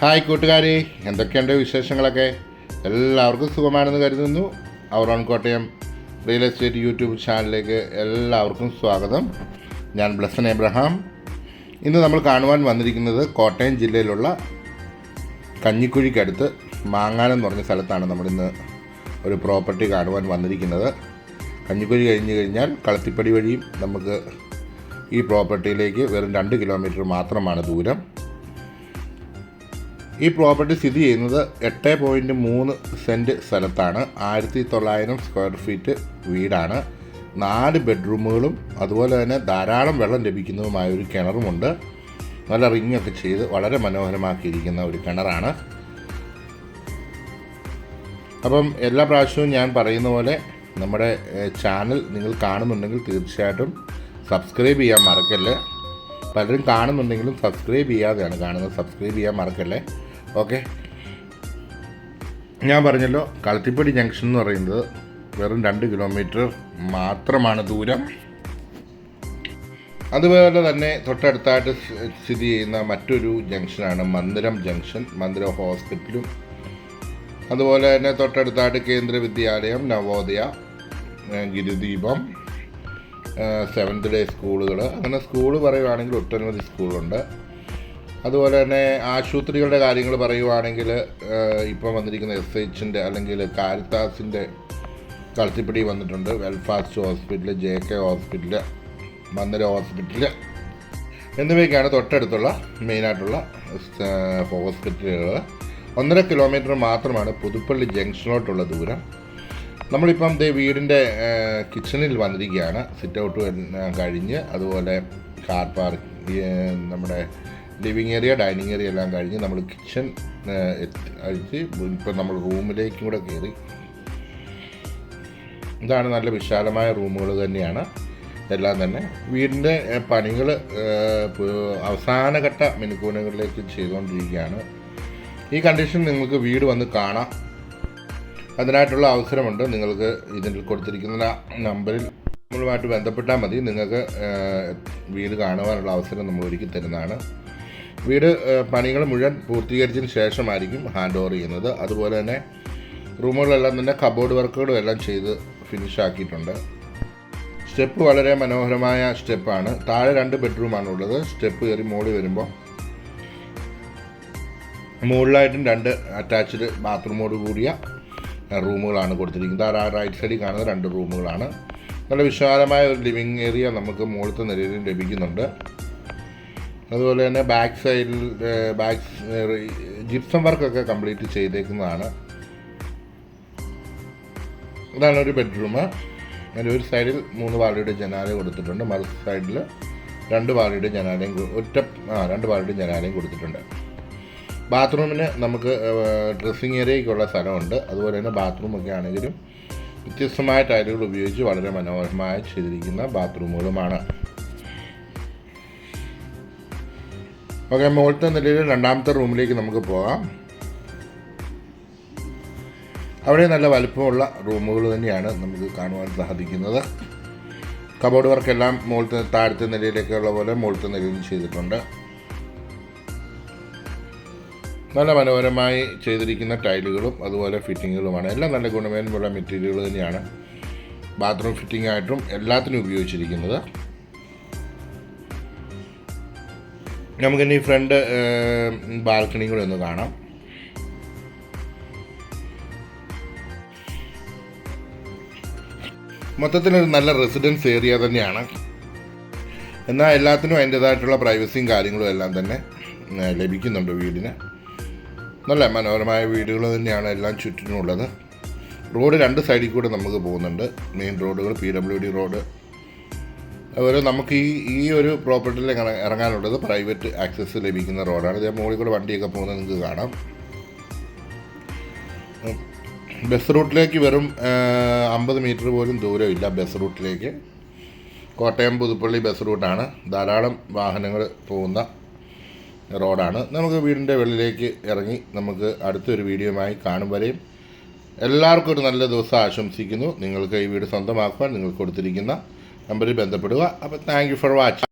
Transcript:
Hi കൂട്ടുകാരെ എന്തൊക്കെയുണ്ട് വിശേഷങ്ങളൊക്കെ? എല്ലാവർക്കും സുഖമാണെന്ന് കരുതുന്നു. Own Kottayam real estate YouTube ചാനലിലേക്ക് എല്ലാവർക്കും സ്വാഗതം. ഞാൻ ബ്ലസൻ എബ്രഹാം. ഇന്ന് നമ്മൾ കാണുവാൻ വന്നിരിക്കുന്നത് കോട്ടയം ജില്ലയിലുള്ള കഞ്ഞിക്കുഴിക്കടുത്ത് മാങ്ങാനം എന്ന് പറഞ്ഞ സ്ഥലത്താണ് നമ്മളിന്ന് ഒരു പ്രോപ്പർട്ടി കാണുവാൻ വന്നിരിക്കുന്നത്. കഞ്ഞിക്കുഴി കഴിഞ്ഞ് കഴിഞ്ഞാൽ കളത്തിപ്പടി വഴിയും നമുക്ക് ഈ പ്രോപ്പർട്ടിയിലേക്ക് വെറും രണ്ട് കിലോമീറ്റർ മാത്രമാണ് ദൂരം. ഈ പ്രോപ്പർട്ടി സ്ഥിതി ചെയ്യുന്നത് എട്ട് പോയിന്റ് മൂന്ന് സെന്റ് സ്ഥലത്താണ്. ആയിരത്തി തൊള്ളായിരം സ്ക്വയർ ഫീറ്റ് വീടാണ്. നാല് ബെഡ്റൂമുകളും അതുപോലെ തന്നെ ധാരാളം വെള്ളം ലഭിക്കുന്നതുമായ ഒരു കിണറുമുണ്ട്. നല്ല റിങ്ങൊക്കെ ചെയ്ത് വളരെ മനോഹരമാക്കിയിരിക്കുന്ന ഒരു കിണറാണ്. അപ്പം എല്ലാ പ്രാവശ്യവും ഞാൻ പറയുന്ന പോലെ നമ്മുടെ ചാനൽ നിങ്ങൾ കാണുന്നുണ്ടെങ്കിൽ തീർച്ചയായിട്ടും സബ്സ്ക്രൈബ് ചെയ്യാൻ മറക്കല്ലേ? പലരും കാണുന്നുണ്ടെങ്കിലും സബ്സ്ക്രൈബ് ചെയ്യാതെയാണ് കാണുന്നത്. സബ്സ്ക്രൈബ് ചെയ്യാൻ മറക്കല്ലേ? ഓക്കെ. ഞാൻ പറഞ്ഞല്ലോ കളത്തിപ്പടി ജംഗ്ഷൻ എന്ന് പറയുന്നത് വെറും രണ്ട് കിലോമീറ്റർ മാത്രമാണ് ദൂരം. അതുപോലെ തന്നെ തൊട്ടടുത്തായിട്ട് സ്ഥിതി ചെയ്യുന്ന മറ്റൊരു ജംഗ്ഷനാണ് മന്ദിരം ജംഗ്ഷൻ മന്ദിരം ഹോസ്പിറ്റലും. അതുപോലെ തന്നെ തൊട്ടടുത്തായിട്ട് കേന്ദ്ര വിദ്യാലയം നവോദയ ഗിരുദീപം സെവൻത് ഡേ സ്കൂളുകൾ അങ്ങനെ സ്കൂൾ പറയുവാണെങ്കിൽ ഒട്ടനവധി സ്കൂളുണ്ട്. അതുപോലെ തന്നെ ആശുപത്രികളുടെ കാര്യങ്ങൾ പറയുവാണെങ്കിൽ ഇപ്പം വന്നിരിക്കുന്ന എസ് എച്ചിന്റെ അല്ലെങ്കിൽ കാരിത്താസിന്റെ കളത്തിപ്പിടി വന്നിട്ടുണ്ട്. Welfast hospital J K hospital Mandira hospital എന്നിവയൊക്കെയാണ് തൊട്ടടുത്തുള്ള മെയിനായിട്ടുള്ള ഹോസ്പിറ്റലുകൾ. ഒന്നര കിലോമീറ്റർ മാത്രമാണ് പുതുപ്പള്ളി ജംഗ്ഷനിലോട്ടുള്ള ദൂരം. നമ്മളിപ്പം ദേ വീടിന്റെ കിച്ചണിൽ വന്നിരിക്കുകയാണ്. സിറ്റ് ഔട്ട് കഴിഞ്ഞ് അതുപോലെ കാർ പാർക്ക് നമ്മുടെ ലിവിങ് ഏരിയ ഡൈനിങ് ഏരിയ എല്ലാം കഴിഞ്ഞ് നമ്മൾ കിച്ചൺ അഴിച്ച് ഇപ്പം നമ്മൾ റൂമിലേക്കും കൂടെ കയറി. ഇതാണ് നല്ല വിശാലമായ റൂമുകൾ തന്നെയാണ്. എല്ലാം തന്നെ വീടിന്റെ പണികൾ അവസാനഘട്ട മിനുക്കൂനകളിലേക്ക് ചെയ്തുകൊണ്ടിരിക്കുകയാണ്. ഈ കണ്ടീഷൻ നിങ്ങൾക്ക് വീട് വന്ന് കാണാം. അതിനായിട്ടുള്ള അവസരമുണ്ട്. നിങ്ങൾക്ക് ഇതിൽ കൊടുത്തിരിക്കുന്ന നമ്പറിൽ നമ്മളുമായിട്ട് ബന്ധപ്പെട്ടാൽ മതി. നിങ്ങൾക്ക് വീട് കാണുവാനുള്ള അവസരം നമ്മൾ ഒരുക്കി തരുന്നതാണ്. വീട് പണികൾ മുഴുവൻ പൂർത്തീകരിച്ചതിന് ശേഷമായിരിക്കും ഹാൻഡ് ഓവർ ചെയ്യുന്നത്. അതുപോലെ തന്നെ റൂമുകളെല്ലാം തന്നെ കബോർഡ് വർക്കുകളും എല്ലാം ചെയ്ത് ഫിനിഷ് ആക്കിയിട്ടുണ്ട്. സ്റ്റെപ്പ് വളരെ മനോഹരമായ സ്റ്റെപ്പാണ് താഴെ രണ്ട് ബെഡ്റൂമാണ് ഉള്ളത്. സ്റ്റെപ്പ് കയറി മുകളിൽ വരുമ്പോൾ മുകളിലായിട്ടും രണ്ട് അറ്റാച്ച്ഡ് ബാത്റൂമോട് കൂടിയ റൂമുകളാണ് കൊടുത്തിരിക്കുന്നത്. ആ റൈറ്റ് സൈഡിൽ കാണുന്ന രണ്ട് റൂമുകളാണ്. നല്ല വിശാലമായ ഒരു ലിവിങ് ഏരിയ നമുക്ക് മുകളിലത്തെ നിലയിലും ലഭിക്കുന്നുണ്ട്. അതുപോലെ തന്നെ ബാക്ക് സൈഡിൽ ബാക്ക് ജിപ്സം വർക്കൊക്കെ കംപ്ലീറ്റ് ചെയ്തേക്കുന്നതാണ്. ഇതാണ് ഒരു ബെഡ്റൂം അതിന്റെ ഒരു സൈഡിൽ മൂന്ന് വാളിയുടെ ജനാല കൊടുത്തിട്ടുണ്ട്. മറു സൈഡിൽ രണ്ട് വാളിയുടെ ജനാലയും ഒറ്റ ആ രണ്ട് വാളിയുടെ ജനാലയും കൊടുത്തിട്ടുണ്ട്. ബാത്റൂമിന് നമുക്ക് ഡ്രസ്സിങ് ഏരിയയ്ക്കുള്ള സ്ഥലമുണ്ട്. അതുപോലെ തന്നെ ബാത്റൂമൊക്കെ ആണെങ്കിലും വ്യത്യസ്തമായ ടൈലുകൾ ഉപയോഗിച്ച് വളരെ മനോഹരമായി ചെയ്തിരിക്കുന്ന ബാത്റൂമുകളുമാണ് ഓക്കെ മുകളിലത്തെ നിലയിൽ രണ്ടാമത്തെ റൂമിലേക്ക് നമുക്ക് പോകാം. അവിടെ നല്ല വലുപ്പമുള്ള റൂമുകൾ തന്നെയാണ് നമുക്ക് കാണുവാൻ സാധിക്കുന്നത്. കബോർഡ് വർക്കെല്ലാം മുകളിലത്തെ താഴത്തെ നിലയിലേക്കുള്ള പോലെ മുകളിലത്തെ നിലയിൽ ചെയ്തിട്ടുണ്ട്. നല്ല മനോഹരമായി ചെയ്തിരിക്കുന്ന ടൈലുകളും അതുപോലെ ഫിറ്റിങ്ങുകളുമാണ്. എല്ലാം നല്ല ഗുണമേന്മയുള്ള മെറ്റീരിയലുകൾ തന്നെയാണ്. ബാത്റൂം ഫിറ്റിംഗ് ആയിട്ടും എല്ലാത്തിനും ഉപയോഗിച്ചിരിക്കുന്നത്. നമുക്കിനി ഫ്രണ്ട് ബാൽക്കണിയും കൂടെ ഒന്ന് കാണാം. മൊത്തത്തിലൊരു നല്ല റെസിഡൻസ് ഏരിയ തന്നെയാണ്. എന്നാൽ എല്ലാത്തിനും അതിന്റെതായിട്ടുള്ള പ്രൈവസിയും കാര്യങ്ങളും എല്ലാം തന്നെ ലഭിക്കുന്നുണ്ട് വീടിന്. നല്ല മനോഹരമായ വീടുകൾ തന്നെയാണ് എല്ലാം ചുറ്റിനുള്ളത്. റോഡ് രണ്ട് സൈഡിൽ കൂടെ നമുക്ക് പോകുന്നുണ്ട്. മെയിൻ റോഡുകൾ പി ഡബ്ല്യു ഡി റോഡ് അതുപോലെ നമുക്ക് ഈ ഈ ഒരു പ്രോപ്പർട്ടിയിൽ ഇറങ്ങ- ഇറങ്ങാനുള്ളത് പ്രൈവറ്റ് ആക്സസ് ലഭിക്കുന്ന റോഡാണ്. ഇതേ മുകളിൽ കൂടെ വണ്ടിയൊക്കെ പോകുന്നത് നിങ്ങൾക്ക് കാണാം. ബസ് റൂട്ടിലേക്ക് വെറും അമ്പത് മീറ്റർ പോലും ദൂരമില്ല ബസ് റൂട്ടിലേക്ക്. കോട്ടയം പുതുപ്പള്ളി ബസ് റൂട്ടാണ്. ധാരാളം വാഹനങ്ങൾ പോകുന്ന റോഡാണ്. നമുക്ക് വീടിന്റെ വെളിയിലേക്ക് ഇറങ്ങി നമുക്ക് അടുത്തൊരു വീഡിയോയുമായി കാണും വരെയും. എല്ലാവർക്കും ഒരു നല്ല ദിവസം ആശംസിക്കുന്നു. നിങ്ങൾക്ക് ഈ വീട് സ്വന്തമാക്കുവാൻ നിങ്ങൾ കൊടുത്തിരിക്കുന്ന നമ്പറിൽ ബന്ധപ്പെടുക. അപ്പോൾ താങ്ക് യു ഫോർ വാച്ചിങ്